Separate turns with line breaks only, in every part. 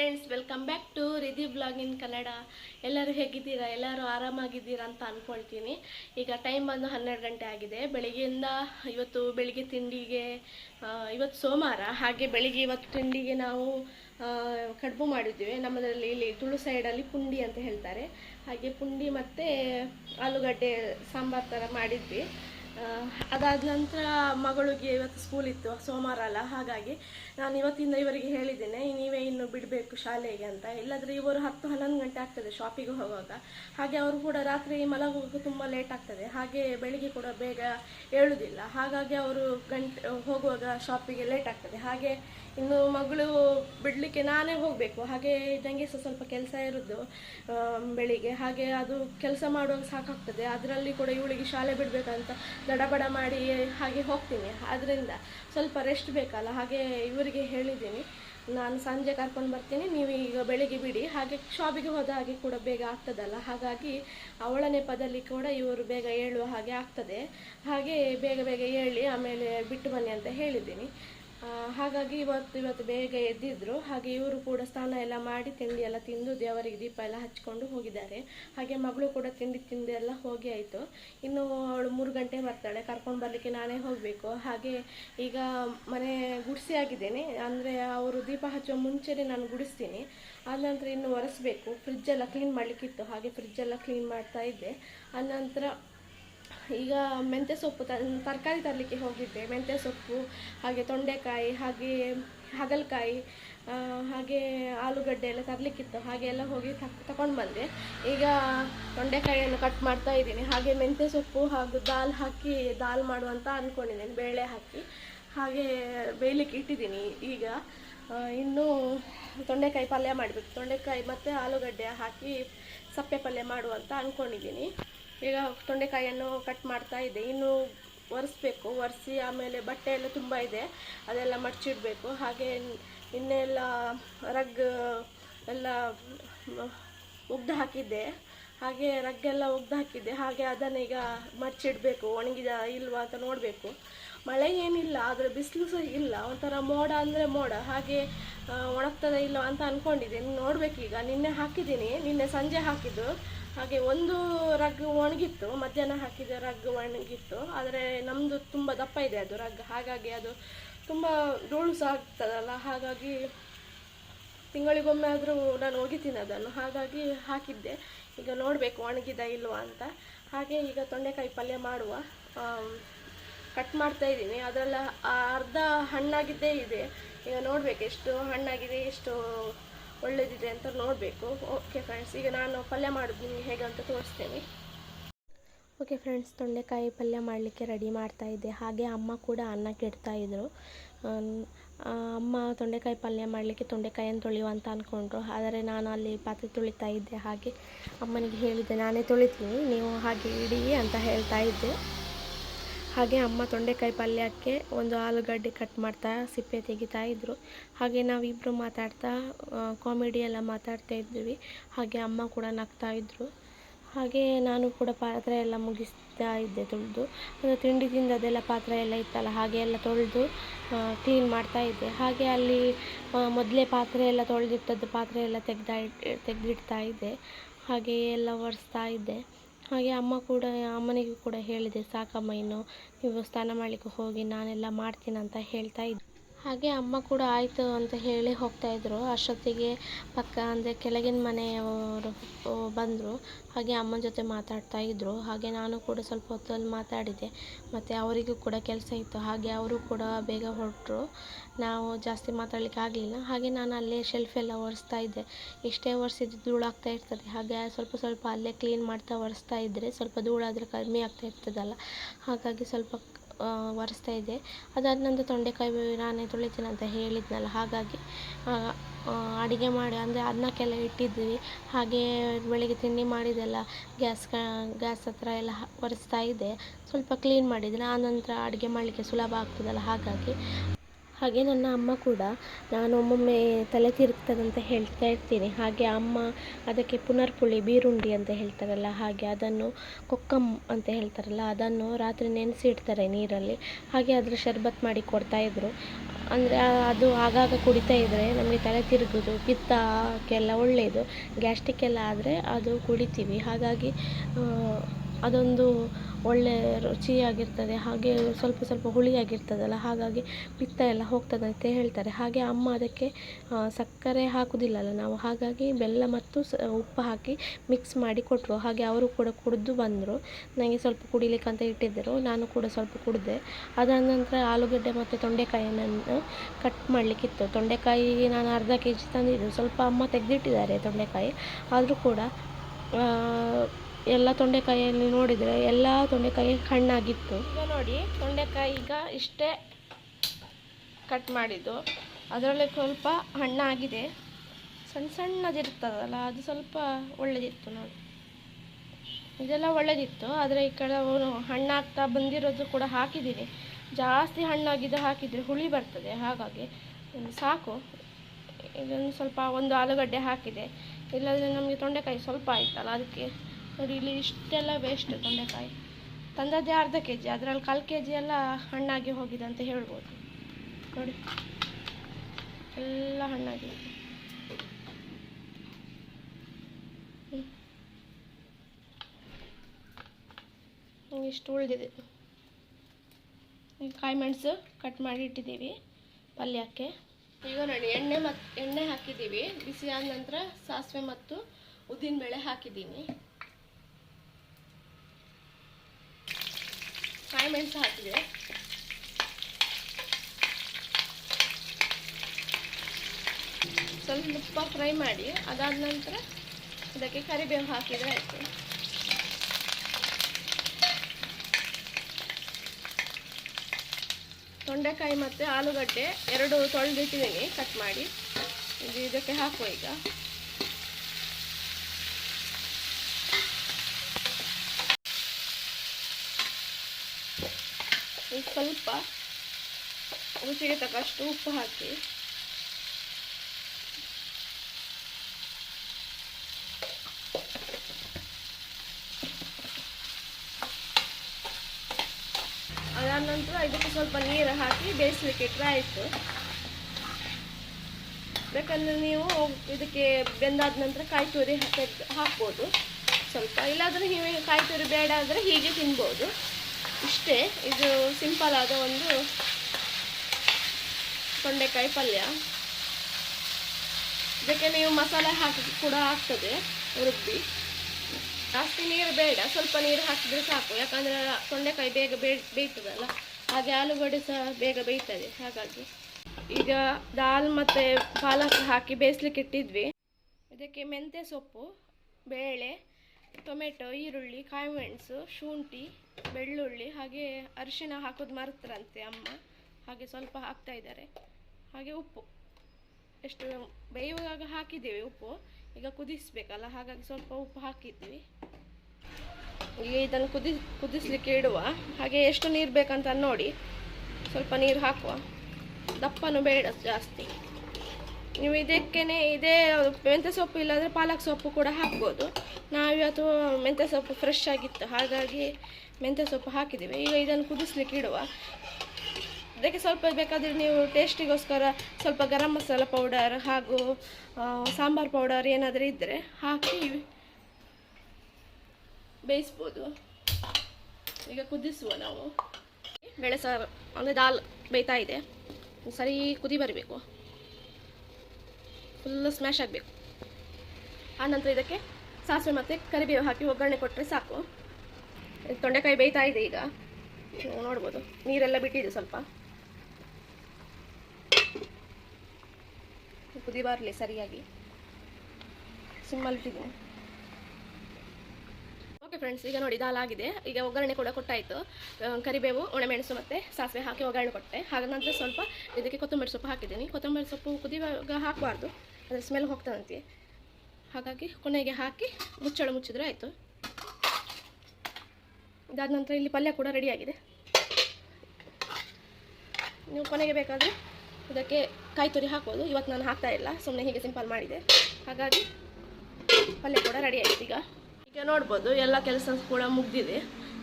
Friends welcome back to Ridhi blog in Kannada ಎಲ್ಲರೂ ಹೇಗಿದ್ದೀರಾ? ಎಲ್ಲರೂ ಆರಾಮಾಗಿದ್ದೀರಾ ಅಂತ ಅಂದ್ಕೊಳ್ತೀನಿ ಈಗ ಟೈಮ್ ಬಂದು ಹನ್ನೆರಡು ಗಂಟೆ ಆಗಿದೆ. ಬೆಳಿಗ್ಗೆಯಿಂದ ಇವತ್ತು ಬೆಳಿಗ್ಗೆ ತಿಂಡಿಗೆ ಇವತ್ತು ಸೋಮವಾರ. ಹಾಗೆ ಬೆಳಿಗ್ಗೆ ಇವತ್ತು ತಿಂಡಿಗೆ ನಾವು ಕಡುಬು ಮಾಡಿದ್ದೀವಿ ನಮ್ಮದರಲ್ಲಿ ಇಲ್ಲಿ ತುಳು ಸೈಡಲ್ಲಿ ಪುಂಡಿ ಅಂತ ಹೇಳ್ತಾರೆ. ಹಾಗೆ ಪುಂಡಿ ಮತ್ತು ಆಲೂಗಡ್ಡೆ ಸಾಂಬಾರು ಥರ ಮಾಡಿದ್ವಿ. ಅದಾದ ನಂತರ ಮಗಳಿಗೆ ಇವತ್ತು ಸ್ಕೂಲ್ ಇತ್ತು, ಸೋಮವಾರ ಅಲ್ಲ, ಹಾಗಾಗಿ ನಾನು ಇವತ್ತಿಂದ ಇವರಿಗೆ ಹೇಳಿದ್ದೇನೆ ನೀವೇ ಇನ್ನು ಬಿಡಬೇಕು ಶಾಲೆಗೆ ಅಂತ. ಇಲ್ಲಾದರೆ ಇವರು ಹತ್ತು ಹನ್ನೊಂದು ಗಂಟೆ ಆಗ್ತದೆ ಶಾಪಿಗೆ ಹೋಗುವಾಗ. ಹಾಗೆ ಅವರು ಕೂಡ ರಾತ್ರಿ ಮಲಗುವಾಗ ತುಂಬ ಲೇಟ್ ಆಗ್ತದೆ. ಹಾಗೆ ಬೆಳಿಗ್ಗೆ ಕೂಡ ಬೇಗ ಏಳುವುದಿಲ್ಲ ಹಾಗಾಗಿ ಅವರು ಗಂಟೆ, ಹೋಗುವಾಗ ಶಾಪಿಗೆ ಲೇಟ್ ಆಗ್ತದೆ. ಹಾಗೆ ಇನ್ನು ಮಗಳು ಬಿಡಲಿಕ್ಕೆ ನಾನೇ ಹೋಗಬೇಕು. ಹಾಗೆ ಇದ್ದಂಗೆ ಸಹ ಸ್ವಲ್ಪ ಕೆಲಸ ಇರೋದು ಬೆಳಿಗ್ಗೆ. ಹಾಗೆ ಅದು ಕೆಲಸ ಮಾಡುವಾಗ ಸಾಕಾಗ್ತದೆ. ಅದರಲ್ಲಿ ಕೂಡ ಇವಳಿಗೆ ಶಾಲೆ ಬಿಡಬೇಕಂತ ದಡಬಡ ಮಾಡಿ ಹಾಗೆ ಹೋಗ್ತೀನಿ. ಆದ್ದರಿಂದ ಸ್ವಲ್ಪ ರೆಸ್ಟ್ ಬೇಕಲ್ಲ. ಹಾಗೆ ಇವರಿಗೆ ಹೇಳಿದ್ದೀನಿ. ನಾನು ಸಂಜೆ ಕರ್ಕೊಂಡು ಬರ್ತೀನಿ. ನೀವು ಈಗ ಬೆಳಿಗ್ಗೆ ಬಿಡಿ. ಹಾಗೆ ಶಾಪಿಗೆ ಹೋದ ಹಾಗೆ ಕೂಡ ಬೇಗ ಆಗ್ತದಲ್ಲ. ಹಾಗಾಗಿ ಅವಳ ನೆಪದಲ್ಲಿ ಕೂಡ ಇವರು ಬೇಗ ಹೇಳುವ ಹಾಗೆ ಆಗ್ತದೆ. ಹಾಗೆ ಬೇಗ ಬೇಗ ಹೇಳಿ ಆಮೇಲೆ ಬಿಟ್ಟು ಬನ್ನಿ ಅಂತ ಹೇಳಿದ್ದೀನಿ. ಹಾಗಾಗಿ ಇವತ್ತು ಇವತ್ತು ಬೇಗ ಎದ್ದಿದ್ರು. ಹಾಗೆ ಇವರು ಕೂಡ ಸ್ನಾನ ಎಲ್ಲ ಮಾಡಿ ತಿಂಡಿ ಎಲ್ಲ ತಿಂದು ದೇವರಿಗೆ ದೀಪ ಎಲ್ಲ ಹಚ್ಕೊಂಡು ಹೋಗಿದ್ದಾರೆ. ಹಾಗೆ ಮಗಳು ಕೂಡ ತಿಂಡಿ ತಿಂದು ಎಲ್ಲ ಹೋಗಿ ಆಯಿತು. ಇನ್ನು ಅವಳು ಮೂರು ಗಂಟೆ ಬರ್ತಾಳೆ. ಕರ್ಕೊಂಡು ಬರಲಿಕ್ಕೆ ನಾನೇ ಹೋಗಬೇಕು. ಹಾಗೆ ಈಗ ಮನೆ ಗುಡಿಸಿ ಆಗಿದ್ದೇನೆ. ಅಂದರೆ ಅವರು ದೀಪ ಹಚ್ಚುವ ಮುಂಚೆನೇ ನಾನು ಗುಡಿಸ್ತೀನಿ. ಆನಂತರ ಇನ್ನು ಒರೆಸ್ಬೇಕು. ಫ್ರಿಜ್ಜೆಲ್ಲ ಕ್ಲೀನ್ ಮಾಡಲಿಕ್ಕಿತ್ತು. ಹಾಗೆ ಫ್ರಿಜ್ಜೆಲ್ಲ ಕ್ಲೀನ್ ಮಾಡ್ತಾ ಇದ್ದೆ. ಆನಂತರ ಈಗ ಮೆಂತ್ಯ ಸೊಪ್ಪು ತರಕಾರಿ ತರಲಿಕ್ಕೆ ಹೋಗಿದ್ದೆ. ಮೆಂತ್ಯ ಸೊಪ್ಪು, ಹಾಗೆ ತೊಂಡೆಕಾಯಿ, ಹಾಗೆ ಹಾಗಲಕಾಯಿ ಹಾಗೆ ಆಲೂಗಡ್ಡೆ ಎಲ್ಲ ತರಲಿಕ್ಕಿತ್ತು. ಹಾಗೆ ಎಲ್ಲ ಹೋಗಿ ತಗೊಂಡು ಬಂದೆ. ಈಗ ತೊಂಡೆಕಾಯಿಯನ್ನು ಕಟ್ ಮಾಡ್ತಾ ಇದ್ದೀನಿ. ಹಾಗೆ ಮೆಂತ್ಯ ಸೊಪ್ಪು ಹಾಗೂ ದಾಲ್ ಹಾಕಿ ದಾಲ್ ಮಾಡುವಂತ ಅಂದ್ಕೊಂಡಿದ್ದೀನಿ ಬೇಳೆ ಹಾಕಿ ಹಾಗೆ ಬೇಯಲಿಕ್ಕೆ ಇಟ್ಟಿದ್ದೀನಿ. ಈಗ ಇನ್ನು ತೊಂಡೆಕಾಯಿ ಪಲ್ಯ ಮಾಡಬೇಕು. ತೊಂಡೆಕಾಯಿ ಮತ್ತು ಆಲೂಗಡ್ಡೆ ಹಾಕಿ ಸಪ್ಪೆ ಪಲ್ಯ ಮಾಡುವಂತ ಅಂದ್ಕೊಂಡಿದ್ದೀನಿ ಈಗ ತೊಂಡೆಕಾಯಿಯನ್ನು ಕಟ್ ಮಾಡ್ತಾ ಇದೆ ಇನ್ನು ಒರೆಸ್ಬೇಕು. ಒರೆಸಿ ಆಮೇಲೆ ಬಟ್ಟೆ ಎಲ್ಲ ತುಂಬ ಇದೆ. ಅದೆಲ್ಲ ಮಡಚಿಡ್ಬೇಕು. ಹಾಗೆ ಇನ್ನೆಲ್ಲ ರಗ್ ಎಲ್ಲ ಉಗ್ದು ಹಾಕಿದ್ದೆ. ಹಾಗೆ ರಗ್ಗೆಲ್ಲ ಉಗ್ದು ಹಾಕಿದ್ದೆ. ಹಾಗೆ ಅದನ್ನು ಈಗ ಮಡ್ಚಿಡಬೇಕು. ಒಣಗಿದ ಇಲ್ವಾ ಅಂತ ನೋಡಬೇಕು. ಮಳೆ ಏನಿಲ್ಲ, ಆದರೆ ಬಿಸಿಲು ಸಹ ಇಲ್ಲ. ಒಂಥರ ಮೋಡ ಅಂದರೆ ಮೋಡ. ಹಾಗೆ ಒಣಗ್ತದೆ ಇಲ್ಲ ಅಂತ ಅಂದ್ಕೊಂಡಿದ್ದೀನಿ ನೋಡಬೇಕೀಗ ನಿನ್ನೆ ಹಾಕಿದ್ದೀನಿ. ನಿನ್ನೆ ಸಂಜೆ ಹಾಕಿದ್ದು. ಹಾಗೆ ಒಂದು ರಗ್ ಒಣಗಿತ್ತು, ಮಧ್ಯಾಹ್ನ ಹಾಕಿದ ರಗ್ ಒಣಗಿತ್ತು, ಆದರೆ ನಮ್ಮದು ತುಂಬ ದಪ್ಪ ಇದೆ ಅದು ರಗ್, ಹಾಗಾಗಿ ಅದು ತುಂಬ ಧೂಳು ಸಹ ಆಗ್ತದಲ್ಲ, ಹಾಗಾಗಿ ತಿಂಗಳಿಗೊಮ್ಮೆ ಆದರೂ ನಾನು ಒಗಿತೀನಿ ಅದನ್ನು, ಹಾಗಾಗಿ ಹಾಕಿದ್ದೆ. ಈಗ ನೋಡಬೇಕು ಒಣಗಿದ ಇಲ್ವಾ ಅಂತ. ಹಾಗೆ ಈಗ ತೊಂಡೆಕಾಯಿ ಪಲ್ಯ ಮಾಡುವ. ಕಟ್ ಮಾಡ್ತಾ ಇದ್ದೀನಿ. ಅದರಲ್ಲಿ ಅರ್ಧ ಹಣ್ಣಾಗಿದ್ದೇ ಇದೆ. ಈಗ ನೋಡಬೇಕು ಎಷ್ಟು ಹಣ್ಣಾಗಿದೆ, ಎಷ್ಟು ಒಳ್ಳೆದಿದೆ ಅಂತ ನೋಡಬೇಕು. ಓಕೆ ಫ್ರೆಂಡ್ಸ್ ಈಗ ನಾನು ಪಲ್ಯ ಮಾಡೋದು ನಿಮಗೆ ಹೇಗೆ ಅಂತ ತೋರಿಸ್ತೇನೆ. ಓಕೆ ಫ್ರೆಂಡ್ಸ್ ತೊಂಡೆಕಾಯಿ ಪಲ್ಯ ಮಾಡಲಿಕ್ಕೆ ರೆಡಿ ಮಾಡ್ತಾ ಇದ್ದೆ. ಹಾಗೆ ಅಮ್ಮ ಕೂಡ ಅನ್ನ ಕೆಡ್ತಾ ಇದ್ದರು ಅಮ್ಮ ತೊಂಡೆಕಾಯಿ ಪಲ್ಯ ಮಾಡಲಿಕ್ಕೆ ತೊಂಡೆಕಾಯನ್ನು ತೊಳೆಯುವ ಅಂತ ಅಂದ್ಕೊಂಡ್ರು ಆದರೆ ನಾನು ಅಲ್ಲಿ ಪಾತ್ರೆ ತೊಳಿತಾ ಇದ್ದೆ. ಹಾಗೆ ಅಮ್ಮನಿಗೆ ಹೇಳಿದ್ದೆ, ನಾನೇ ತೊಳಿತೀನಿ, ನೀವು ಹಾಗೆ ಇಡಿ ಅಂತ ಹೇಳ್ತಾ ಇದ್ದೆ. ಹಾಗೆ ಅಮ್ಮ ತೊಂಡೆಕಾಯಿ ಪಲ್ಯಕ್ಕೆ ಒಂದು ಆಲೂಗಡ್ಡೆ ಕಟ್ ಮಾಡ್ತಾ ಸಿಪ್ಪೆ ತೆಗಿತಾ ಇದ್ದರು ಹಾಗೆ ನಾವಿಬ್ಬರು ಮಾತಾಡ್ತಾ ಕಾಮಿಡಿ ಎಲ್ಲ ಮಾತಾಡ್ತಾ ಇದ್ವಿ. ಹಾಗೆ ಅಮ್ಮ ಕೂಡ ನಗ್ತಾ ಇದ್ದರು ಹಾಗೆ ನಾನು ಕೂಡ ಪಾತ್ರೆ ಎಲ್ಲ ಮುಗಿಸ್ತಾ ಇದ್ದೆ ತೊಳೆದು. ಅಂದರೆ ತಿಂಡಿ ತಿಂದದೆಲ್ಲ ಪಾತ್ರೆ ಎಲ್ಲ ಇತ್ತಲ್ಲ, ಹಾಗೆ ಎಲ್ಲ ತೊಳೆದು ಕ್ಲೀನ್ ಮಾಡ್ತಾ ಇದ್ದೆ. ಹಾಗೆ ಅಲ್ಲಿ ಮೊದಲೇ ಪಾತ್ರೆ ಎಲ್ಲ ತೊಳೆದಿಟ್ಟದ್ದು ಪಾತ್ರೆ ಎಲ್ಲ ತೆಗ್ದಾ, ತೆಗೆದಿಡ್ತಾ ಇದ್ದೆ. ಹಾಗೆ ಎಲ್ಲ ಒರೆಸ್ತಾ ಇದ್ದೆ. ಹಾಗೆ ಅಮ್ಮ ಕೂಡ, ಅಮ್ಮನಿಗೂ ಕೂಡ ಹೇಳಿದೆ, ಸಾಕಮ್ಮ ಇನ್ನು, ನೀವು ಸ್ನಾನ ಮಾಡಲಿಕ್ಕೆ ಹೋಗಿ, ನಾನೆಲ್ಲ ಮಾಡ್ತೀನಂತ ಹೇಳ್ತಾ ಇದ್ದೆ. ಹಾಗೆ ಅಮ್ಮ ಕೂಡ ಆಯಿತು ಅಂತ ಹೇಳಿ ಹೋಗ್ತಾ ಇದ್ದರು ಅಷ್ಟೊತ್ತಿಗೆ ಪಕ್ಕ ಅಂದರೆ ಕೆಳಗಿನ ಮನೆಯವರು ಬಂದರು. ಹಾಗೆ ಅಮ್ಮನ ಜೊತೆ ಮಾತಾಡ್ತಾ ಇದ್ದರು ಹಾಗೆ ನಾನು ಕೂಡ ಸ್ವಲ್ಪ ಹೊತ್ತಲ್ಲಿ ಮಾತಾಡಿದೆ. ಮತ್ತು ಅವರಿಗೂ ಕೂಡ ಕೆಲಸ ಇತ್ತು. ಹಾಗೆ ಅವರು ಕೂಡ ಬೇಗ ಹೊರಟರು. ನಾವು ಜಾಸ್ತಿ ಮಾತಾಡಲಿಕ್ಕೆ ಆಗಲಿಲ್ಲ. ಹಾಗೆ ನಾನು ಅಲ್ಲೇ ಶೆಲ್ಫ್ ಎಲ್ಲ ಒರೆಸ್ತಾ ಇದ್ದೆ. ಎಷ್ಟೇ ಒರೆಸಿದ್ದು ಧೂಳಾಗ್ತಾ ಇರ್ತದೆ. ಹಾಗೆ ಸ್ವಲ್ಪ ಸ್ವಲ್ಪ ಅಲ್ಲೇ ಕ್ಲೀನ್ ಮಾಡ್ತಾ ಒರೆಸ್ತಾ ಇದ್ದರೆ ಸ್ವಲ್ಪ ಧೂಳಾದರೆ ಕಡಿಮೆ ಆಗ್ತಾ ಇರ್ತದಲ್ಲ. ಹಾಗಾಗಿ ಸ್ವಲ್ಪ ಒರೆಸ್ತಾ ಇದ್ದೆ. ಅದಾದ ನಂತರ ತೊಂಡೆಕಾಯಿ ನಾನೇ ತೊಳಿತೀನಿ ಅಂತ ಹೇಳಿದ್ನಲ್ಲ, ಹಾಗಾಗಿ ಅಡಿಗೆ ಮಾಡಿ, ಅಂದರೆ ಅನ್ನಕ್ಕೆಲ್ಲ ಇಟ್ಟಿದ್ವಿ. ಹಾಗೆ ಬೆಳಗ್ಗೆ ತಿಂಡಿ ಮಾಡಿದೆಲ್ಲ ಗ್ಯಾಸ್ ಗ್ಯಾಸ್ ಹತ್ರ ಎಲ್ಲ ಒರೆಸ್ತಾ ಇದ್ದೆ. ಸ್ವಲ್ಪ ಕ್ಲೀನ್ ಮಾಡಿದ್ದೀನಿ ಆನಂತರ ಅಡುಗೆ ಮಾಡಲಿಕ್ಕೆ ಸುಲಭ ಆಗ್ತದಲ್ಲ, ಹಾಗಾಗಿ. ಹಾಗೆ ನನ್ನ ಅಮ್ಮ ಕೂಡ ನಾನು ಒಮ್ಮೊಮ್ಮೆ ತಲೆ ತಿರುಗ್ತದಂತ ಹೇಳ್ತಾ ಇರ್ತೀನಿ. ಹಾಗೆ ಅಮ್ಮ ಅದಕ್ಕೆ ಪುನರ್ಪುಳಿ ಬೀರುಂಡಿ ಅಂತ ಹೇಳ್ತಾರಲ್ಲ, ಹಾಗೆ ಅದನ್ನು ಕೊಕ್ಕಂ ಅಂತ ಹೇಳ್ತಾರಲ್ಲ, ಅದನ್ನು ರಾತ್ರಿ ನೆನೆಸಿ ಇಡ್ತಾರೆ ನೀರಲ್ಲಿ. ಹಾಗೆ ಅದರ ಶರ್ಬತ್ ಮಾಡಿ ಕೊಡ್ತಾಯಿದ್ರು ಅಂದರೆ ಅದು ಆಗಾಗ ಕುಡಿತಾ ಇದ್ದರೆ ನಮಗೆ ತಲೆ ತಿರುಗೋದು ಪಿತ್ತಕ್ಕೆಲ್ಲ ಒಳ್ಳೆಯದು ಗ್ಯಾಸ್ಟ್ರಿಕ್ ಎಲ್ಲ ಆದರೆ ಅದು ಕುಡಿತೀವಿ. ಹಾಗಾಗಿ ಅದೊಂದು ಒಳ್ಳೆ ರುಚಿಯಾಗಿರ್ತದೆ ಹಾಗೆ ಸ್ವಲ್ಪ ಸ್ವಲ್ಪ ಹುಳಿಯಾಗಿರ್ತದಲ್ಲ ಹಾಗಾಗಿ ಪಿತ್ತ ಎಲ್ಲ ಹೋಗ್ತದೆ ಅಂತ ಹೇಳ್ತಾರೆ. ಹಾಗೆ ಅಮ್ಮ ಅದಕ್ಕೆ ಸಕ್ಕರೆ ಹಾಕುವುದಿಲ್ಲಲ್ಲ ನಾವು, ಹಾಗಾಗಿ ಬೆಲ್ಲ ಮತ್ತು ಸ, ಉಪ್ಪು ಹಾಕಿ ಮಿಕ್ಸ್ ಮಾಡಿ ಕೊಟ್ಟರು ಹಾಗೆ ಅವರು ಕೂಡ ಕುಡಿದು ಬಂದರು. ನನಗೆ ಸ್ವಲ್ಪ ಕುಡಿಲಿಕ್ಕೆ ಅಂತ ಇಟ್ಟಿದ್ದರು, ನಾನು ಕೂಡ ಸ್ವಲ್ಪ ಕುಡಿದೆ. ಅದಾದ ನಂತರ ಆಲೂಗಡ್ಡೆ ಮತ್ತು ತೊಂಡೆಕಾಯಿಯನ್ನು ಕಟ್ ಮಾಡಲಿಕ್ಕಿತ್ತು ತೊಂಡೆಕಾಯಿ ನಾನು ಅರ್ಧ ಕೆ ಜಿ ತಂದಿದ್ದು. ಸ್ವಲ್ಪ ಅಮ್ಮ ತೆಗೆದಿಟ್ಟಿದ್ದಾರೆ ತೊಂಡೆಕಾಯಿ. ಆದರೂ ಕೂಡ ಎಲ್ಲ ತೊಂಡೆಕಾಯಿಯಲ್ಲಿ ನೋಡಿದರೆ ಎಲ್ಲ ತೊಂಡೆಕಾಯಿ ಹಣ್ಣಾಗಿತ್ತು. ಈಗ ನೋಡಿ, ತೊಂಡೆಕಾಯಿ ಈಗ ಇಷ್ಟೇ ಕಟ್ ಮಾಡಿದ್ದು. ಅದರಲ್ಲಿ ಸ್ವಲ್ಪ ಹಣ್ಣಾಗಿದೆ. ಸಣ್ಣ ಸಣ್ಣದಿರ್ತದಲ್ಲ, ಅದು ಸ್ವಲ್ಪ ಒಳ್ಳೆದಿತ್ತು ನೋಡಿ. ಇದೆಲ್ಲ ಒಳ್ಳೆದಿತ್ತು, ಆದರೆ ಈ ಕಡೆ ಅವನು ಹಣ್ಣಾಗ್ತಾ ಬಂದಿರೋದು ಕೂಡ ಹಾಕಿದ್ದೀನಿ. ಜಾಸ್ತಿ ಹಣ್ಣಾಗಿದ್ದು ಹಾಕಿದರೆ ಹುಳಿ ಬರ್ತದೆ, ಹಾಗಾಗಿ ಸಾಕು. ಇದನ್ನು ಸ್ವಲ್ಪ ಒಂದು ಆಲೂಗಡ್ಡೆ ಹಾಕಿದೆ. ಇಲ್ಲದ್ರೆ ನಮಗೆ ತೊಂಡೆಕಾಯಿ ಸ್ವಲ್ಪ ಆಯಿತಲ್ಲ, ಅದಕ್ಕೆ ನೋಡಿ, ಇಲ್ಲಿ ಇಷ್ಟೆಲ್ಲ ವೇಸ್ಟ್ ತೊಂಡೆಕಾಯಿ. ತಂದದ್ದೇ ಅರ್ಧ ಕೆ ಜಿ ಅದರಲ್ಲಿ ಕಾಲು ಕೆ ಜಿ ಎಲ್ಲ ಹಣ್ಣಾಗಿ ಹೋಗಿದೆ ಅಂತ ಹೇಳ್ಬೋದು. ನೋಡಿ, ಎಲ್ಲ ಹಣ್ಣಾಗಿದೆ. ಇಷ್ಟು ಉಳಿದಿದೆ. ಕಾಯಿ ಮೆಣಸು ಕಟ್ ಮಾಡಿ ಇಟ್ಟಿದ್ದೀವಿ ಪಲ್ಯಕ್ಕೆ. ಈಗ ನೋಡಿ, ಎಣ್ಣೆ ಮತ್ತು ಎಣ್ಣೆ ಹಾಕಿದ್ದೀವಿ. ಬಿಸಿ ಆದ ನಂತರ ಸಾಸಿವೆ ಮತ್ತು ಉದ್ದಿನಬೇಳೆ ಹಾಕಿದ್ದೀನಿ. ಕಾಯಿ ಮೆಣಸು ಹಾಕಿದೆ ಸ್ವಲ್ಪ ಫ್ರೈ ಮಾಡಿ, ಅದಾದ ನಂತರ ಅದಕ್ಕೆ ಕರಿಬೇವು ಹಾಕಿದರೆ ಆಯಿತು. ತೊಂಡೆಕಾಯಿ ಮತ್ತು ಆಲೂಗಡ್ಡೆ ಎರಡು ತೊಳೆದಿಟ್ಟಿದ್ದೀನಿ ಕಟ್ ಮಾಡಿ. ಇದು ಇದಕ್ಕೆ ಹಾಕುವ ಈಗ. ಸ್ವಲ್ಪ ರುಚಿಗೆ ತಕ್ಕಷ್ಟು ಉಪ್ಪು ಹಾಕಿ. ಅದಾದ ನಂತರ ಇದಕ್ಕೆ ಸ್ವಲ್ಪ ನೀರು ಹಾಕಿ ಬೇಯಿಸ್ಲಿಕ್ಕೆ ಇಟ್ಟರೆ ಆಯಿತು. ಬೇಕಂದ್ರೆ ನೀವು ಇದಕ್ಕೆ ಬೆಂದಾದ ನಂತರ ಕಾಯಿ ತುರಿ ಹಾಕಿ ಹಾಕ್ಬೋದು. ಸ್ವಲ್ಪ ಇಲ್ಲಾಂದರೆ ನೀವು ಕಾಯಿ ತುರಿ ಬೇಡ ಆದರೆ ಹೀಗೆ ತಿನ್ಬೋದು. ಇಷ್ಟೇ ಇದು ಸಿಂಪಲ್ ಆದ ಒಂದು ತೊಂಡೆಕಾಯಿ ಪಲ್ಯ. ಇದಕ್ಕೆ ನೀವು ಮಸಾಲೆ ಹಾಕಿ ಕೂಡ ಆಗ್ತದೆ, ರುಬ್ಬಿ. ಜಾಸ್ತಿ ನೀರು ಬೇಡ, ಸ್ವಲ್ಪ ನೀರು ಹಾಕಿದ್ರೆ ಸಾಕು. ಯಾಕಂದರೆ ತೊಂಡೆಕಾಯಿ ಬೇಗ ಬೇ, ಬೇಯ್ತದಲ್ಲ, ಹಾಗೆ ಆಲೂಗಡ್ಡೆ ಸಹ ಬೇಗ ಬೇಯ್ತದೆ, ಹಾಗಾಗಿ. ಈಗ ದಾಲ್ ಮತ್ತು ಪಾಲಕ್ ಹಾಕಿ ಬೇಯಿಸ್ಲಿಕ್ಕೆ ಇಟ್ಟಿದ್ವಿ. ಇದಕ್ಕೆ ಮೆಂತ್ಯ ಸೊಪ್ಪು, ಬೇಳೆ, ಟೊಮೆಟೊ, ಈರುಳ್ಳಿ ಕಾಯಿ ಮೆಣಸು ಶುಂಠಿ ಬೆಳ್ಳುಳ್ಳಿ, ಹಾಗೆ ಅರಿಶಿನ ಹಾಕೋದು ಮರ್ತರಂತೆ ಅಮ್ಮ. ಹಾಗೆ ಸ್ವಲ್ಪ ಹಾಕ್ತಾ ಇದ್ದಾರೆ. ಹಾಗೆ ಉಪ್ಪು. ಎಷ್ಟು ಬೇಯುವಾಗ ಹಾಕಿದ್ದೇವೆ ಉಪ್ಪು. ಈಗ ಕುದಿಸ್ಬೇಕಲ್ಲ, ಹಾಗಾಗಿ ಸ್ವಲ್ಪ ಉಪ್ಪು ಹಾಕಿದ್ವಿ ಈಗ ಇದನ್ನು ಕುದಿ, ಕುದಿಸ್ಲಿಕ್ಕೆ ಇಡುವ. ಹಾಗೆ ಎಷ್ಟು ನೀರು ಬೇಕಂತ ನೋಡಿ. ಸ್ವಲ್ಪ ನೀರು ಹಾಕುವ. ದಪ್ಪನು ಬೇಡ ಜಾಸ್ತಿ. ನೀವು ಇದಕ್ಕೇನೆ, ಇದೇ ಮೆಂತ್ಯ ಸೊಪ್ಪು ಇಲ್ಲಾಂದರೆ ಪಾಲಕ್ ಸೊಪ್ಪು ಕೂಡ ಹಾಕ್ಬೋದು. ನಾವಿವತ್ತು ಮೆಂತ್ಯ ಸೊಪ್ಪು ಫ್ರೆಶ್ ಆಗಿತ್ತು. ಹಾಗಾಗಿ ಮೆಂತ್ಯ ಸೊಪ್ಪು ಹಾಕಿದ್ದೀವಿ. ಈಗ ಇದನ್ನು ಕುದಿಸ್ಲಿಕ್ಕೆ ಇಡುವ. ಅದಕ್ಕೆ ಸ್ವಲ್ಪ ಬೇಕಾದರೆ ನೀವು ಟೇಸ್ಟಿಗೋಸ್ಕರ ಸ್ವಲ್ಪ ಗರಂ ಮಸಾಲ ಪೌಡರ್ ಹಾಗೂ ಸಾಂಬಾರು ಪೌಡರ್ ಏನಾದರೂ ಇದ್ದರೆ ಹಾಕಿ ಬೇಯಿಸ್ಬೋದು. ಈಗ ಕುದಿಸುವ ನಾವು. ಬೇಳೆ ಸಾರು ಅಂದರೆ ದಾಲ್ ಬೇಯ್ತಾ ಇದೆ. ಸರಿ ಕುದಿ ಬರಬೇಕು. ಫುಲ್ ಸ್ಮ್ಯಾಶ್ ಆಗಬೇಕು. ಆನಂತರ ಇದಕ್ಕೆ ಸಾಸಿವೆ ಮತ್ತು ಕರಿಬೇವು ಹಾಕಿ ಒಗ್ಗರಣೆ ಕೊಟ್ಟರೆ ಸಾಕು. ತೊಂಡೆಕಾಯಿ ಬೇಯ್ತಾ ಇದೆ ಈಗ. ನೋಡ್ಬೋದು. ನೀರೆಲ್ಲ ಬಿಟ್ಟಿದೆ ಸ್ವಲ್ಪ. ಕುದಿ ಬರಲಿ ಸರಿಯಾಗಿ. ಸಿಮ್ಮಲ್ಲಿ ಇಟ್ಟಿದ್ದೀನಿ ಓಕೆ ಫ್ರೆಂಡ್ಸ್ ಈಗ ನೋಡಿ ದಾಲ್ ಆಗಿದೆ. ಈಗ ಒಗ್ಗರಣೆ ಕೂಡ ಕೊಟ್ಟಾಯಿತು. ಕರಿಬೇವು, ಒಣಮೆಣಸು ಮತ್ತು ಸಾಸಿವೆ ಹಾಕಿ ಒಗ್ಗರಣೆ ಕೊಟ್ಟೆ. ಹಾಗ ನಂತರ ಸ್ವಲ್ಪ ಇದಕ್ಕೆ ಕೊತ್ತಂಬರಿ ಸೊಪ್ಪು ಹಾಕಿದ್ದೀನಿ. ಕೊತ್ತಂಬರಿ ಸೊಪ್ಪು ಕುದಿಯುವಾಗ ಹಾಕಬಾರ್ದು. ಅದರ ಸ್ಮೆಲ್ ಹೋಗ್ತದಂತೆ. ಹಾಗಾಗಿ ಕೊನೆಗೆ ಹಾಕಿ ಮುಚ್ಚಳ ಮುಚ್ಚಿದ್ರೆ ಆಯಿತು. ಇದಾದ ನಂತರ ಇಲ್ಲಿ ಪಲ್ಯ ಕೂಡ ರೆಡಿಯಾಗಿದೆ ನೀವು ಕೊನೆಗೆ ಬೇಕಾದರೆ ಇದಕ್ಕೆ ಕಾಯಿ ತುರಿ ಹಾಕ್ಬೋದು. ಇವತ್ತು ನಾನು ಹಾಕ್ತಾ ಇಲ್ಲ ಸುಮ್ಮನೆ ಹೀಗೆ ಸಿಂಪಲ್ ಮಾಡಿದೆ. ಹಾಗಾಗಿ ಪಲ್ಯ ಕೂಡ ರೆಡಿ ಆಯ್ತು ಈಗ. ಈಗ ನೋಡ್ಬೋದು, ಎಲ್ಲ ಕೆಲಸ ಕೂಡ ಮುಗ್ದಿದೆ.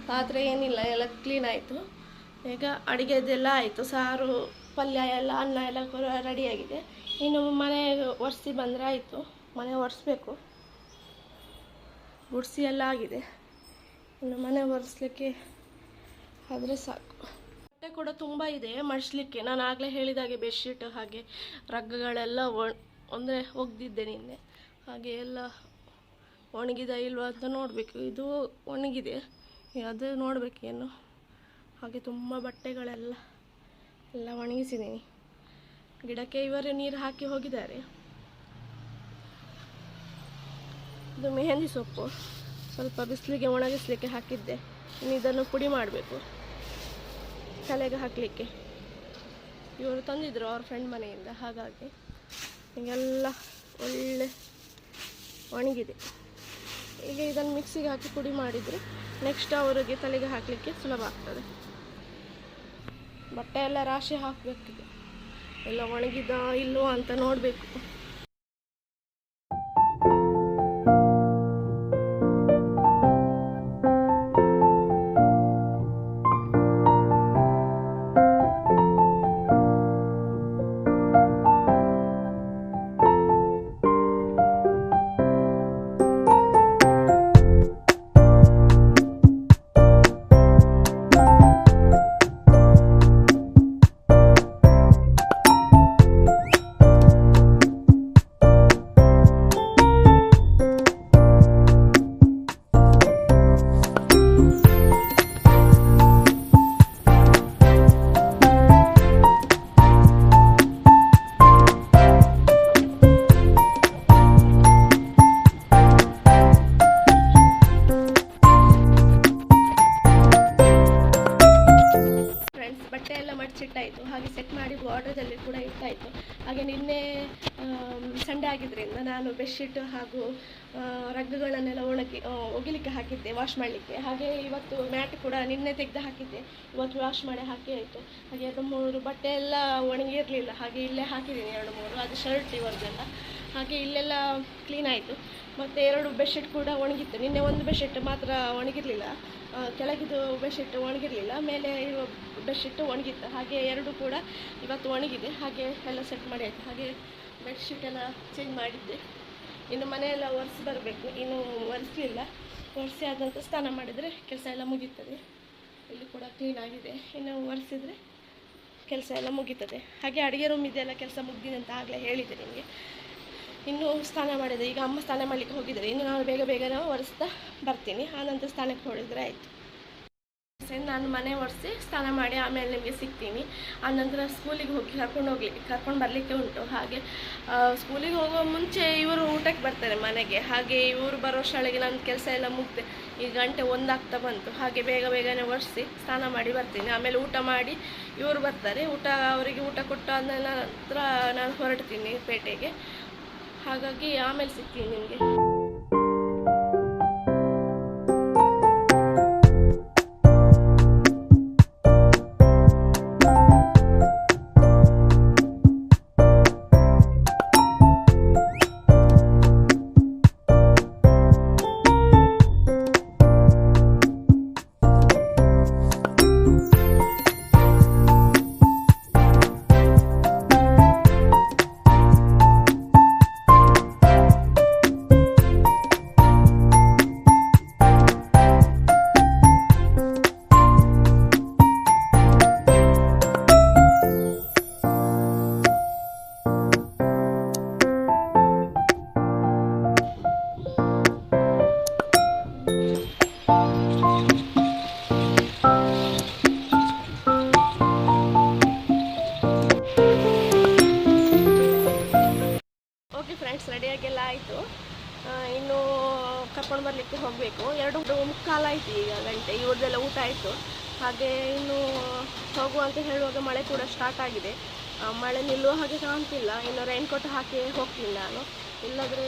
ಪಾತ್ರೆ ಏನಿಲ್ಲ, ಎಲ್ಲ ಕ್ಲೀನ್ ಆಯಿತು. ಈಗ ಅಡುಗೆದೆಲ್ಲ ಆಯಿತು. ಸಾರು, ಪಲ್ಯ ಎಲ್ಲ, ಅನ್ನ ಎಲ್ಲ ರೆಡಿಯಾಗಿದೆ ಇನ್ನು ಮನೆ ಒರೆಸಿ ಬಂದರೆ ಆಯಿತು. ಮನೆ ಒರೆಸ್ಬೇಕು. ಗುಡಿಸಿ ಎಲ್ಲ ಆಗಿದೆ. ಇನ್ನು ಮನೆ ಒರೆಸ್ಲಿಕ್ಕೆ ಆದರೆ ಸಾಕು. ಬಟ್ಟೆ ಕೂಡ ತುಂಬ ಇದೆ ಮಡಿಸ್ಲಿಕ್ಕೆ. ನಾನು ಆಗಲೇ ಹೇಳಿದಾಗೆ ಬೆಡ್ಶೀಟ್ ಹಾಗೆ ರಗ್ಗಗಳೆಲ್ಲ ಒಣ ಅಂದರೆ ಒಗ್ದಿದ್ದೆ ನಿನ್ನೆ. ಹಾಗೆ ಎಲ್ಲ ಒಣಗಿದ ಇಲ್ವಾ ಅಂತ ನೋಡಬೇಕು. ಇದು ಒಣಗಿದೆ. ಅದು ನೋಡಬೇಕೇನು ಹಾಗೆ ತುಂಬ ಬಟ್ಟೆಗಳೆಲ್ಲ, ಎಲ್ಲ ಒಣಗಿಸಿದ್ದೀನಿ ಗಿಡಕ್ಕೆ ಇವರು ನೀರು ಹಾಕಿ ಹೋಗಿದ್ದಾರೆ. ಇದು ಮೆಹಂದಿ ಸೊಪ್ಪು. ಸ್ವಲ್ಪ ಬಿಸಿಲಿಗೆ ಒಣಗಿಸ್ಲಿಕ್ಕೆ ಹಾಕಿದ್ದೆ. ಇನ್ನು ಇದನ್ನು ಪುಡಿ ಮಾಡಬೇಕು. ತಲೆಗೆ ಹಾಕಲಿಕ್ಕೆ. ಇವರು ತಂದಿದ್ರು ಅವ್ರ ಫ್ರೆಂಡ್ ಮನೆಯಿಂದ. ಹಾಗಾಗಿ ಹೀಗೆಲ್ಲ ಒಳ್ಳೆ ಒಣಗಿದೆ. ಈಗ ಇದನ್ನು ಮಿಕ್ಸಿಗೆ ಹಾಕಿ ಪುಡಿ ಮಾಡಿದರೆ ನೆಕ್ಸ್ಟ್ ಅವರಿಗೆ ತಲೆಗೆ ಹಾಕಲಿಕ್ಕೆ ಸುಲಭ ಆಗ್ತದೆ. ಬಟ್ಟೆ ಎಲ್ಲ ರಾಶಿ ಹಾಕಬೇಕಿದೆ. ಎಲ್ಲ ಒಣಗಿದ ಇಲ್ಲೋ ಅಂತ ನೋಡಬೇಕು. ಬೆಡ್ಶೀಟ್ ಹಾಗೂ ರಗ್ಗಗಳನ್ನೆಲ್ಲ ಒಣಗಿ ಒಗಿಲಿಕ್ಕೆ ಹಾಕಿದ್ದೆ ವಾಶ್ ಮಾಡಲಿಕ್ಕೆ. ಹಾಗೆ ಇವತ್ತು ಮ್ಯಾಟ್ ಕೂಡ ನಿನ್ನೆ ತೆಗೆದು ಹಾಕಿದ್ದೆ. ಇವತ್ತು ವಾಶ್ ಮಾಡಿ ಹಾಕಿ ಆಯಿತು. ಹಾಗೆ ಎರಡು ಮೂರು ಬಟ್ಟೆ ಎಲ್ಲ ಒಣಗಿರಲಿಲ್ಲ. ಹಾಗೆ ಇಲ್ಲೇ ಹಾಕಿದ್ದೀನಿ ಎರಡು ಮೂರು. ಅದು ಶರ್ಟ್ ಇವರದೆಲ್ಲ ಹಾಗೆ ಇಲ್ಲೆಲ್ಲ ಕ್ಲೀನ್ ಆಯಿತು. ಮತ್ತು ಎರಡು ಬೆಡ್ಶೀಟ್ ಕೂಡ ಒಣಗಿತ್ತು. ನಿನ್ನೆ ಒಂದು ಬೆಡ್ಶೀಟ್ ಮಾತ್ರ ಒಣಗಿರಲಿಲ್ಲ. ಕೆಳಗಿದ್ದು ಬೆಡ್ಶೀಟ್ ಒಣಗಿರಲಿಲ್ಲ. ಮೇಲೆ ಇರುವ ಬೆಡ್ಶೀಟ್ ಒಣಗಿತ್ತು. ಹಾಗೆ ಎರಡು ಕೂಡ ಇವತ್ತು ಒಣಗಿದೆ. ಹಾಗೆ ಎಲ್ಲ ಸೆಟ್ ಮಾಡಿ ಆಯಿತು. ಹಾಗೆ ಬೆಡ್ಶೀಟ್ ಎಲ್ಲ ಚೇಂಜ್ ಮಾಡಿದ್ದೆ. ಇನ್ನು ಮನೆಯೆಲ್ಲ ಒರೆಸಿ ಬರಬೇಕು. ಇನ್ನು ಒರೆಸಲಿಲ್ಲ. ಒರೆಸಿ ಆದ ನಂತರ ಸ್ನಾನ ಮಾಡಿದರೆ ಕೆಲಸ ಎಲ್ಲ ಮುಗೀತದೆ. ಇಲ್ಲಿ ಕೂಡ ಕ್ಲೀನ್ ಆಗಿದೆ. ಇನ್ನು ಒರೆಸಿದರೆ ಕೆಲಸ ಎಲ್ಲ ಮುಗೀತದೆ. ಹಾಗೆ ಅಡುಗೆ ರೂಮ್ ಇದೆಲ್ಲ ಕೆಲಸ ಮುಗ್ದಿದೆ ಅಂತ ಆಗಲೇ ಹೇಳಿದೆ ನಿಮಗೆ. ಇನ್ನೂ ಸ್ನಾನ ಮಾಡಿದೆ. ಈಗ ಅಮ್ಮ ಸ್ನಾನ ಮಾಡಲಿಕ್ಕೆ ಹೋಗಿದ್ದಾರೆ. ಇನ್ನು ನಾನು ಬೇಗ ಬೇಗ ನಾವು ಒರೆಸ್ತಾ ಬರ್ತೀನಿ. ಆನಂತರ ಸ್ಥಾನಕ್ಕೆ ಹೊಡೆದ್ರೆ ಆಯಿತು. ನಾನು ಮನೆ ಒರೆಸಿ ಸ್ನಾನ ಮಾಡಿ ಆಮೇಲೆ ನಿಮಗೆ ಸಿಗ್ತೀನಿ. ಆನಂತರ ಸ್ಕೂಲಿಗೆ ಹೋಗಿ ಕರ್ಕೊಂಡು ಹೋಗ್ಲಿಕ್ಕೆ ಕರ್ಕೊಂಡು ಬರಲಿಕ್ಕೆ ಉಂಟು. ಹಾಗೆ ಸ್ಕೂಲಿಗೆ ಹೋಗೋ ಮುಂಚೆ ಇವರು ಊಟಕ್ಕೆ ಬರ್ತಾರೆ ಮನೆಗೆ. ಹಾಗೆ ಇವರು ಬರೋ ಶಾಲೆಗೆ ನನ್ನ ಕೆಲಸ ಎಲ್ಲ ಮುಗ್ದೆ. ಈ ಗಂಟೆ ಒಂದಾಗ್ತಾ ಬಂತು. ಹಾಗೆ ಬೇಗ ಬೇಗನೆ ಒರೆಸಿ ಸ್ನಾನ ಮಾಡಿ ಬರ್ತೀನಿ. ಆಮೇಲೆ ಊಟ ಮಾಡಿ ಇವರು ಬರ್ತಾರೆ. ಊಟ, ಅವರಿಗೆ ಊಟ ಕೊಟ್ಟು ಆದ ನಂತರ ನಾನು ಹೊರಡ್ತೀನಿ ಪೇಟೆಗೆ. ಹಾಗಾಗಿ ಆಮೇಲೆ ಸಿಗ್ತೀನಿ ನಿಮಗೆ. ಆಯಿತು ಇನ್ನು ಕರ್ಕೊಂಡು ಬರಲಿಕ್ಕೆ ಹೋಗಬೇಕು. ಎರಡು ಮುಕ್ಕಾಲಾಯ್ತು ಈಗ ಗಂಟೆ, ಇವ್ರದ್ದೆಲ್ಲ ಊಟ ಆಯಿತು. ಹಾಗೆ ಇನ್ನು ಹೋಗುವ ಅಂತ ಹೇಳುವಾಗ ಮಳೆ ಕೂಡ ಸ್ಟಾರ್ಟ್ ಆಗಿದೆ. ಮಳೆ ನಿಲ್ಲುವ ಹಾಗೆ ಕಾಣ್ತಿಲ್ಲ. ಇನ್ನು ರೈನ್ ಕೋಟ್ ಹಾಕಿ ಹೋಗ್ತೀನಿ ನಾನು. ಇಲ್ಲಾದರೆ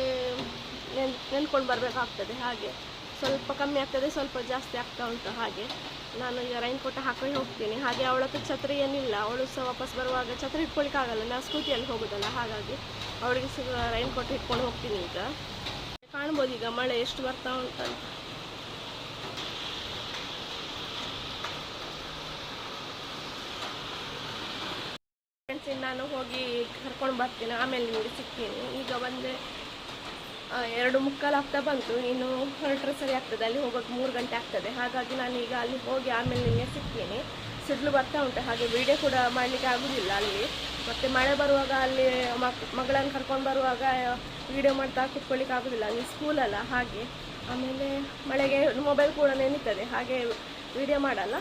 ನೆನ್, ನೆನ್ಕೊಂಡು ಬರಬೇಕಾಗ್ತದೆ ಹಾಗೆ. ಸ್ವಲ್ಪ ಕಮ್ಮಿ ಆಗ್ತದೆ, ಸ್ವಲ್ಪ ಜಾಸ್ತಿ ಆಗ್ತಾ ಉಂಟು ಹಾಗೆ. ನಾನು ಈಗ ರೈನ್ ಕೋಟ್ ಹಾಕೊಂಡು ಹೋಗ್ತೀನಿ. ಹಾಗೆ ಅವಳ ಹತ್ರ ಛತ್ರಿ ಏನಿಲ್ಲ, ಅವಳು ಸಹ ವಾಪಸ್ ಬರುವಾಗ ಛತ್ರಿ ಇಟ್ಕೊಳಿಕ್ಕಾಗಲ್ಲ ನಾನು ಸ್ಕೂಟಿಯಲ್ಲಿ ಹೋಗೋದಲ್ಲ, ಹಾಗಾಗಿ ಅವಳಿಗೆ ಸಹ ರೈನ್ ಕೋಟ್ ಇಟ್ಕೊಂಡು ಹೋಗ್ತೀನಿ ಈಗ. ಕಾಣ್ಬೋದು ಈಗ ಮಳೆ ಎಷ್ಟು ಬರ್ತಾ ಉಂಟು ಫ್ರೆಂಡ್ಸ್ ನಾನು ಹೋಗಿ ಕರ್ಕೊಂಡು ಬರ್ತೀನಿ, ಆಮೇಲೆ ನಿಮಗೆ ಸಿಗ್ತೀನಿ. ಈಗ ಬಂದರೆ ಎರಡು ಮುಕ್ಕಾಲು ಆಗ್ತಾ ಬಂತು. ಇನ್ನು ಹೊರಟ್ರೆ ಸರಿ ಆಗ್ತದೆ. ಅಲ್ಲಿ ಹೋಗೋಕೆ ಮೂರು ಗಂಟೆ ಆಗ್ತದೆ. ಹಾಗಾಗಿ ನಾನು ಈಗ ಅಲ್ಲಿ ಹೋಗಿ ಆಮೇಲೆ ನಿಮಗೆ ಸಿಗ್ತೀನಿ ಸಿಡ್ಲು ಬರ್ತಾ ಉಂಟು. ಹಾಗೆ ವಿಡಿಯೋ ಕೂಡ ಮಾಡಲಿಕ್ಕೆ ಆಗೋದಿಲ್ಲ ಅಲ್ಲಿ. ಮತ್ತು ಮಳೆ ಬರುವಾಗ ಅಲ್ಲಿ ಮಗಳನ್ನು ಕರ್ಕೊಂಡು ಬರುವಾಗ ವಿಡಿಯೋ ಮಾಡ್ತಾ ಕುತ್ಕೊಳ್ಳಿಕ್ಕೆ ಆಗೋದಿಲ್ಲ. ಅಲ್ಲಿ ಸ್ಕೂಲಲ್ಲ ಹಾಗೆ. ಆಮೇಲೆ ಮಳೆಗೆ ಮೊಬೈಲ್ ಕೂಡ ನೆನೀತದೆ. ಹಾಗೆ ವಿಡಿಯೋ ಮಾಡಲ್ಲ.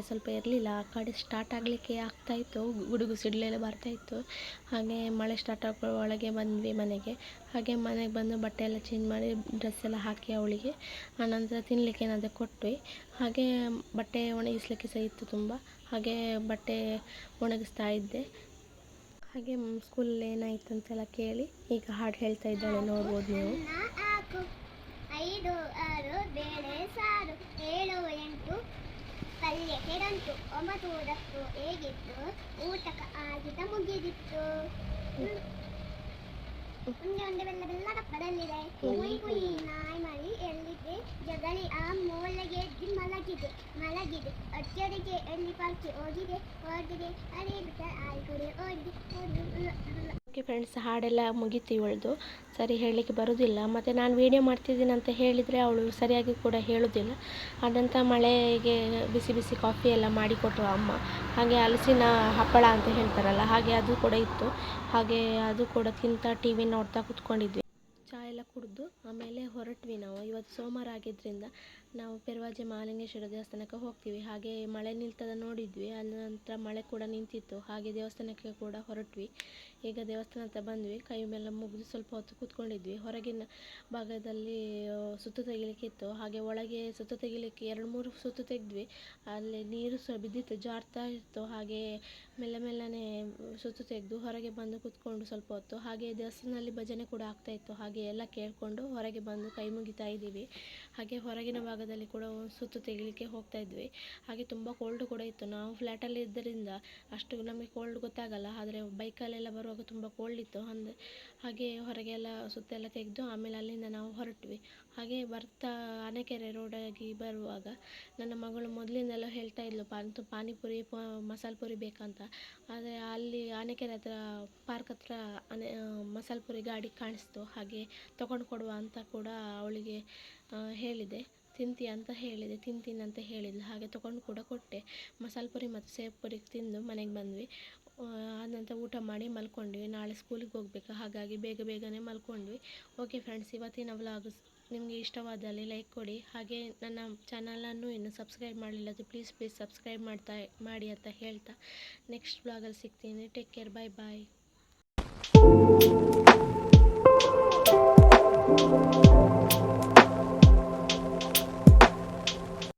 ಕಡೆ ಸ್ವಲ್ಪ ಇರಲಿಲ್ಲ, ಆ ಕಡೆ ಸ್ಟಾರ್ಟ್ ಆಗಲಿಕ್ಕೆ ಆಗ್ತಾಯಿತ್ತು ಗುಡುಗು ಸಿಡ್ಲೆಲ್ಲ ಬರ್ತಾಯಿತ್ತು ಹಾಗೆ ಮಳೆ ಸ್ಟಾರ್ಟ್ ಆಗೋ ಒಳಗೆ ಬಂದ್ವಿ ಮನೆಗೆ. ಹಾಗೆ ಮನೆಗೆ ಬಂದು ಬಟ್ಟೆ ಎಲ್ಲ ಚೇಂಜ್ ಮಾಡಿ ಡ್ರೆಸ್ ಎಲ್ಲ ಹಾಕಿ ಅವಳಿಗೆ. ಆನಂತರ ತಿನ್ನಲಿಕ್ಕೆ ಏನಾದರೂ ಕೊಟ್ವಿ. ಹಾಗೆ ಬಟ್ಟೆ ಒಣಗಿಸ್ಲಿಕ್ಕೆ ಸಹ ಇತ್ತು ತುಂಬ. ಹಾಗೆ ಬಟ್ಟೆ ಒಣಗಿಸ್ತಾ ಇದ್ದೆ. ಹಾಗೆ ಸ್ಕೂಲಲ್ಲಿ ಏನಾಯಿತು ಅಂತೆಲ್ಲ ಕೇಳಿ ಈಗ ಹಾಡು ಹೇಳ್ತಾ ಇದ್ದಾಳೆ, ನೋಡ್ಬೋದು ನೀವು.
ಐದು ಆರು, ಬೇಳೆ ಸಾರು, ಏಳು ಎಂಟು ಪಲ್ಯ ಕೆಡಂತು ಒಂಬತ್ತು ದತ್ತು ಹೇಗಿತ್ತು? ಊಟಕ ಆಗಿದ ಮುಗಿದಿತ್ತು. ಉಂಡೆ ಉಂಡೆ ಬೆಲ್ಲ ಬೆಲ್ಲ ಕಪ್ಪದಲ್ಲಿದೆ ಕುಯ್ ಕುಯ್ ನಾಯಿ ಮರಿ ಎಲ್ಲಿದೆ? ಜಗಳಿ ಆ ಮೂಲೆಗೆ ಎದ್ದು ಮಲಗಿದೆ. ಮಲಗಿದೆ. ಅಚ್ಚರಿಗೆ ಎಲ್ಲಿ ಪಾರ್ಕಿ ಹೋಗಿದೆ? ಹೋಗಿದೆ. ಅದೇ ಬಿಟ್ಟ ಆಯ್ ಕಡೆ ಹೋಗಿದೆ ಹೋಗಿದೆ
ಓಕೆ ಫ್ರೆಂಡ್ಸ್ ಹಾಡೆಲ್ಲ ಮುಗೀತು ಇವಳ್ದು. ಸರಿ, ಹೇಳಲಿಕ್ಕೆ ಬರೋದಿಲ್ಲ. ಮತ್ತು ನಾನು ವೀಡಿಯೋ ಮಾಡ್ತಿದ್ದೀನಿ ಅಂತ ಹೇಳಿದರೆ ಅವಳು ಸರಿಯಾಗಿ ಕೂಡ ಹೇಳೋದಿಲ್ಲ. ಅದಂತ ಮಳೆಗೆ ಬಿಸಿ ಬಿಸಿ ಕಾಫಿ ಎಲ್ಲ ಮಾಡಿಕೊಟ್ರು ಅಮ್ಮ. ಹಾಗೆ ಹಲಸಿನ ಹಪ್ಪಳ ಅಂತ ಹೇಳ್ತಾರಲ್ಲ, ಹಾಗೆ ಅದು ಕೂಡ ಇತ್ತು. ಹಾಗೆ ಅದು ಕೂಡ ತಿಂತ ಟಿ ವಿ ನೋಡ್ತಾ ಕೂತ್ಕೊಂಡಿದ್ವಿ. ಚಾಯೆಲ್ಲ ಎಲ್ಲ ಕುಡಿದು ಆಮೇಲೆ ಹೊರಟ್ವಿ ನಾವು. ಇವತ್ತು ಸೋಮವಾರ ಆಗಿದ್ದರಿಂದ ನಾವು ಪೆರ್ವಾಜೆ ಮಹಾಲಿಂಗೇಶ್ವರ ದೇವಸ್ಥಾನಕ್ಕೆ ಹೋಗ್ತೀವಿ. ಹಾಗೆ ಮಳೆ ನಿಲ್ತದ ನೋಡಿದ್ವಿ. ಅಲ್ಲಿ ನಂತರ ಮಳೆ ಕೂಡ ನಿಂತಿತ್ತು. ಹಾಗೆ ದೇವಸ್ಥಾನಕ್ಕೆ ಕೂಡ ಹೊರಟ್ವಿ. ಈಗ ದೇವಸ್ಥಾನ ಹತ್ರ ಬಂದ್ವಿ. ಕೈ ಮೇಲೆ ಮುಗಿದು ಸ್ವಲ್ಪ ಹೊತ್ತು ಕೂತ್ಕೊಂಡಿದ್ವಿ. ಹೊರಗಿನ ಭಾಗದಲ್ಲಿ ಸುತ್ತು ತೆಗಿಲಿಕ್ಕೆ ಇತ್ತು. ಹಾಗೆ ಒಳಗೆ ಸುತ್ತು ತೆಗಿಲಿಕ್ಕೆ ಎರಡು ಮೂರು ಸುತ್ತು ತೆಗೆದ್ವಿ. ಅಲ್ಲಿ ನೀರು ಸಹ ಬಿದ್ದಿತ್ತು, ಜಾರ್ತಾ ಇತ್ತು. ಹಾಗೆ ಮೆಲ್ಲ ಮೆಲ್ಲನೆ ಸುತ್ತು ತೆಗೆದು ಹೊರಗೆ ಬಂದು ಕೂತ್ಕೊಂಡು ಸ್ವಲ್ಪ ಹೊತ್ತು. ಹಾಗೆ ದೇವಸ್ಥಾನದಲ್ಲಿ ಭಜನೆ ಕೂಡ ಆಗ್ತಾ ಇತ್ತು. ಹಾಗೆ ಎಲ್ಲ ಕೇಳಿಕೊಂಡು ಹೊರಗೆ ಬಂದು ಕೈ ಮುಗಿತಾ ಇದ್ದೀವಿ. ಹಾಗೆ ಹೊರಗಿನ ಭಾಗದಲ್ಲಿ ಕೂಡ ಸುತ್ತು ತೆಗಿಲಿಕ್ಕೆ ಹೋಗ್ತಾ ಇದ್ವಿ. ಹಾಗೆ ತುಂಬ ಕೋಲ್ಡ್ ಕೂಡ ಇತ್ತು. ನಾವು ಫ್ಲ್ಯಾಟಲ್ಲಿ ಇದ್ದರಿಂದ ಅಷ್ಟು ನಮಗೆ ಕೋಲ್ಡ್ ಗೊತ್ತಾಗಲ್ಲ. ಆದರೆ ಬೈಕಲ್ಲೆಲ್ಲ ಬರುವಾಗ ತುಂಬ ಕೋಲ್ಡ್ ಇತ್ತು. ಅಂದರೆ ಹಾಗೆ ಹೊರಗೆ ಎಲ್ಲ ಸುತ್ತೆಲ್ಲ ತೆಗೆದು ಆಮೇಲೆ ಅಲ್ಲಿಂದ ನಾವು ಹೊರಟ್ವಿ. ಹಾಗೆ ಬರ್ತಾ ಆನೆಕೆರೆ ರೋಡಾಗಿ ಬರುವಾಗ ನನ್ನ ಮಗಳು ಮೊದಲಿಂದೆಲ್ಲ ಹೇಳ್ತಾ ಇದ್ಲು, ಪಾನ್ ಪಾನಿಪುರಿ ಮಸಾಲೆ ಪುರಿ ಬೇಕಂತ. ಆದರೆ ಅಲ್ಲಿ ಆನೆಕೆರೆ ಹತ್ರ ಪಾರ್ಕ್ ಹತ್ರ ಆನೆ ಮಸಾಲೆ ಪುರಿ ಗಾಡಿ ಕಾಣಿಸ್ತು. ಹಾಗೆ ತಗೊಂಡು ಕೊಡುವ ಅಂತ ಕೂಡ ಅವಳಿಗೆ ಹೇಳಿದೆ. ತಿಂತೀಯ ಅಂತ ಹೇಳಿದೆ, ತಿಂತೀನಿ ಅಂತ ಹೇಳಿದ್ಲು. ಹಾಗೆ ತೊಗೊಂಡು ಕೂಡ ಕೊಟ್ಟೆ. ಮಸಾಲೆ ಪುರಿ ಮತ್ತು ಸೇವ್ ಪುರಿ ತಿಂದು ಮನೆಗೆ ಬಂದ್ವಿ. ಆನಂತರ ಊಟ ಮಾಡಿ ಮಲ್ಕೊಂಡ್ವಿ. ನಾಳೆ ಸ್ಕೂಲಿಗೆ ಹೋಗ್ಬೇಕು. ಹಾಗಾಗಿ ಬೇಗ ಬೇಗನೆ ಮಲ್ಕೊಂಡ್ವಿ. ಓಕೆ ಫ್ರೆಂಡ್ಸ್, ಇವತ್ತಿನ ವ್ಲಾಗ್ ನಿಮಗೆ ಇಷ್ಟವಾದಲ್ಲಿ ಲೈಕ್ ಕೊಡಿ. ಹಾಗೆ ನನ್ನ ಚಾನಲನ್ನು ಇನ್ನೂ ಸಬ್ಸ್ಕ್ರೈಬ್ ಮಾಡಲಿಲ್ಲ ಅದು ಪ್ಲೀಸ್ ಪ್ಲೀಸ್ ಸಬ್ಸ್ಕ್ರೈಬ್ ಮಾಡ್ತಾ, ಮಾಡಿ ಅಂತ ಹೇಳ್ತಾ ನೆಕ್ಸ್ಟ್ ಬ್ಲಾಗಲ್ಲಿ ಸಿಗ್ತೀನಿ. Take care, bye bye.